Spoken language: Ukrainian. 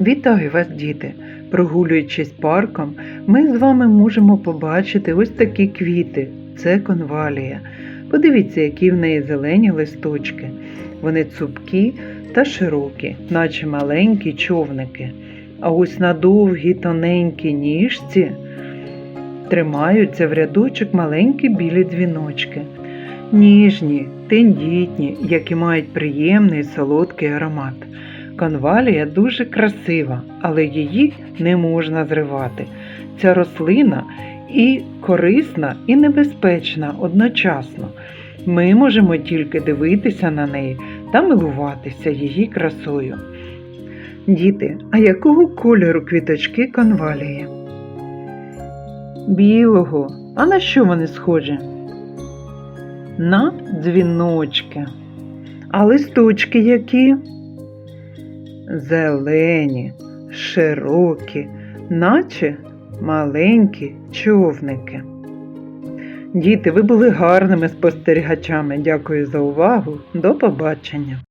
Вітаю вас, діти! Прогулюючись парком, ми з вами можемо побачити ось такі квіти. Це конвалія. Подивіться, які в неї зелені листочки. Вони цупкі та широкі, наче маленькі човники. А ось на довгій тоненькій ніжці тримаються в рядочок маленькі білі дзвіночки. Ніжні, тендітні, які мають приємний солодкий аромат. Конвалія дуже красива, але її не можна зривати. Ця рослина і корисна, і небезпечна одночасно. Ми можемо тільки дивитися на неї та милуватися її красою. Діти, а якого кольору квіточки конвалії? Білого. А на що вони схожі? На дзвіночки. А листочки які? Зелені, широкі, наче маленькі човники. Діти, ви були гарними спостерігачами. Дякую за увагу. До побачення!